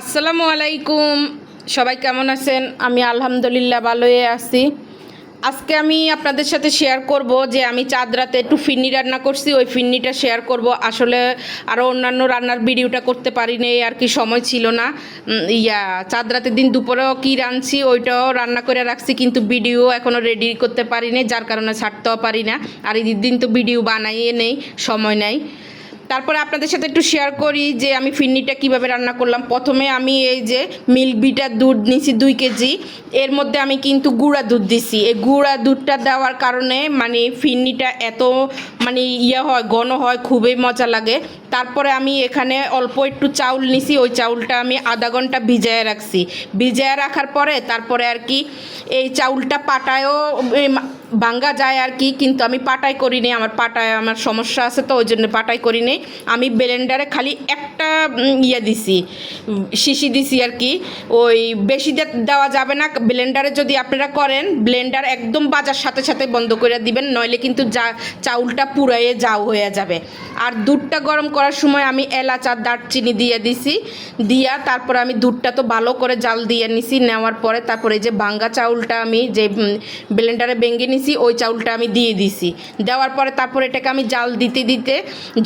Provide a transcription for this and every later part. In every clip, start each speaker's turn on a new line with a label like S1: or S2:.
S1: আসসালামু আলাইকুম। সবাই কেমন আছেন? আমি আলহামদুলিল্লাহ ভালোই আছি। আজকে আমি আপনাদের সাথে শেয়ার করব যে আমি চাঁদ রাতে একটু ফিন্নি রান্না করছি, ওই ফিন্নিটা শেয়ার করব। আসলে আরও অন্যান্য রান্নার ভিডিওটা করতে পারিনি, আর কি সময় ছিল না। ইয়া, চাঁদ রাতের দিন দুপুরেও কি রাঁধছি, ওইটাও রান্না করে রাখছি, কিন্তু ভিডিও এখনও রেডি করতে পারিনি, যার কারণে ছাড়তেও পারি না। আর ঈদের দিন তো ভিডিও বানাইয়ে নেই, সময় নেই। তারপরে আপনাদের সাথে একটু শেয়ার করি যে আমি ফিন্নিটা কীভাবে রান্না করলাম। প্রথমে আমি এই যে মিল্ক বিটার দুধ নিছি দুই কেজি। এর মধ্যে আমি কিন্তু গুঁড়া দুধ দিছি। এই গুঁড়া দুধটা দেওয়ার কারণে মানে ফিন্নিটা এত মানে ইয়ে হয়, ঘন হয়, খুবই মজা লাগে। তারপরে আমি এখানে অল্প একটু চাউল নিছি। ওই চাউলটা আমি আধা ঘণ্টা ভিজায় রাখছি। ভিজায় রাখার পরে তারপরে আর কি এই চাউলটা পাটায়ও ভাঙ্গা যায় আর কি, কিন্তু আমি পাটাই করিনি, আমার পাটায় আমার সমস্যা আছে তো, ওই জন্য পাটাই করিনি। আমি ব্লেন্ডারে খালি একটা ইয়ে দিছি, শিশি দিছি আর কি। ওই বেশি দেওয়া যাবে না, ব্লেন্ডারে যদি আপনারা করেন, ব্লেন্ডার একদম বাজার সাথে সাথে বন্ধ করে দিবেন, নইলে কিন্তু যা, চাউলটা পুরাইয়ে যাও হয়ে যাবে। আর দুধটা গরম করার সময় আমি এলাচ আর দারচিনি দিয়ে দিছি, দিয়া তারপর আমি দুধটা তো ভালো করে জাল দিয়ে নিছি, নেওয়ার পরে তারপরে যে ভাঙ্গা চাউলটা আমি যে ব্লেন্ডারে ভেঙে নিছি ওই চাউলটা আমি দিয়ে দিছি। দেওয়ার পরে তারপর এটাকে আমি জাল দিতে দিতে,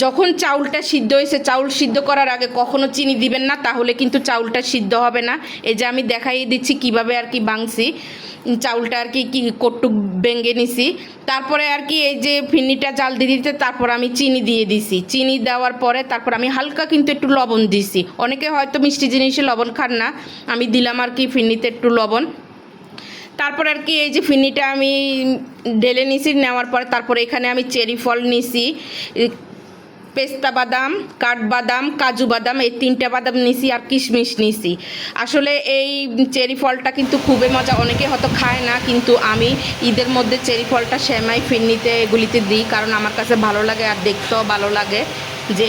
S1: যখন চাউলটা সিদ্ধ হয়েছে, চাউল সিদ্ধ করার আগে কখনো চিনি দিবেন না, তাহলে কিন্তু চাউলটা সিদ্ধ হবে না। এই যে আমি দেখাই দিচ্ছি কীভাবে আর কি বাংছি, চাউলটা আর কি কি কটুক ভেঙে নিছি। তারপরে আর কি এই যে ফিন্নিটা জাল দিয়ে দিতে, তারপর আমি চিনি দিয়ে দিছি। চিনি দেওয়ার পরে তারপর আমি হালকা কিন্তু একটু লবণ দিছি। অনেকে হয়তো মিষ্টি জিনিসে লবণ খান না, আমি দিলাম আর কি ফিন্নিতে একটু লবণ। তারপর আর কি এই যে ফিনিটা আমি ঢেলে নিছি, নেওয়ার পরে তারপরে এখানে আমি চেরি ফল নিছি। পেস্তা বাদাম কাঠবাদাম কাজু বাদাম, এই তিনটা বাদাম নিছি আর কিশমিশ নিছি। আসলে এই চেরি ফলটা কিন্তু খুবই মজা, অনেকে হয়তো খায় না, কিন্তু আমি ঈদের মধ্যে চেরি ফলটা শ্যামাই ফিন্নিতে এগুলিতে দিই, কারণ আমার কাছে ভালো লাগে আর দেখতেও ভালো লাগে যে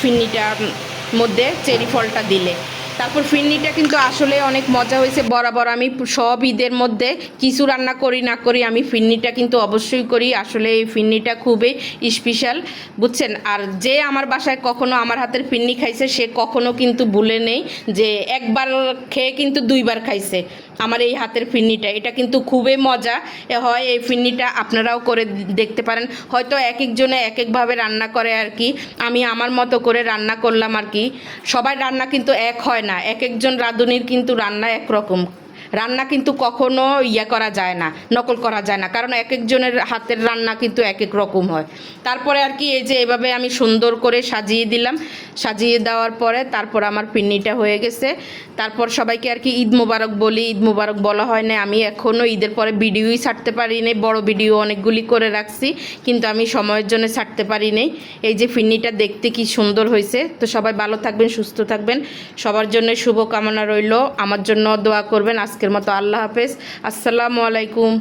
S1: ফিন্নিটার মধ্যে চেরি ফলটা দিলে। তারপর ফিরনিটা কিন্তু আসলে অনেক মজা হয়েছে, বরাবর আমি সব ঈদের মধ্যে কিছু রান্না করি না করি আমি ফিরনিটা কিন্তু অবশ্যই করি, আসলে এই ফিরনিটা খুবই স্পেশাল বুঝছেন? আর যে আমার বাসায় কখনো আমার হাতের ফিরনি খাইছে, সে কখনো কিন্তু ভুলে নেই যে একবার খেয়ে কিন্তু দুইবার খাইছে। আমার এই হাতের ফিন্নিটা, এটা কিন্তু খুবই মজা। হয় এই ফিন্নিটা আপনারাও করে দেখতে পারেন। হয়তো এক একজনে এক একভাবে রান্না করে আর কি। আমি আমার মতো করে রান্না করলাম আর কি। সবাই রান্না কিন্তু এক হয় না। এক একজন রাঁধুনির কিন্তু রান্না একরকম। রান্না কিন্তু কখনো ইয়া করা যায় না, নকল করা যায় না। কারণ এক একজনের হাতের রান্না কিন্তু এক এক রকম হয়। তারপরে আর কি এই যে এভাবে আমি সুন্দর করে সাজিয়ে দিলাম। সাজিয়ে দেওয়ার পরে তারপর আমার পিন্নিটা হয়ে গেছে। তারপর সবাইকে আর কি ঈদ মোবারক বলি। ঈদ মোবারক বলা হয় না আমি এখনও ঈদের পরে ভিডিওই ছাড়তে পারিনি বড় ভিডিও অনেকগুলি করে রাখছি, কিন্তু আমি সময়ের জন্য ছাড়তে পারিনি এই যে ফিন্নিটা দেখতে কি সুন্দর হয়েছে। তো সবাই ভালো থাকবেন, সুস্থ থাকবেন। সবার জন্য শুভকামনা রইল। আমার জন্য দোয়া করবেন। আজকের মতো আল্লাহ হাফেজ। আসসালামু আলাইকুম।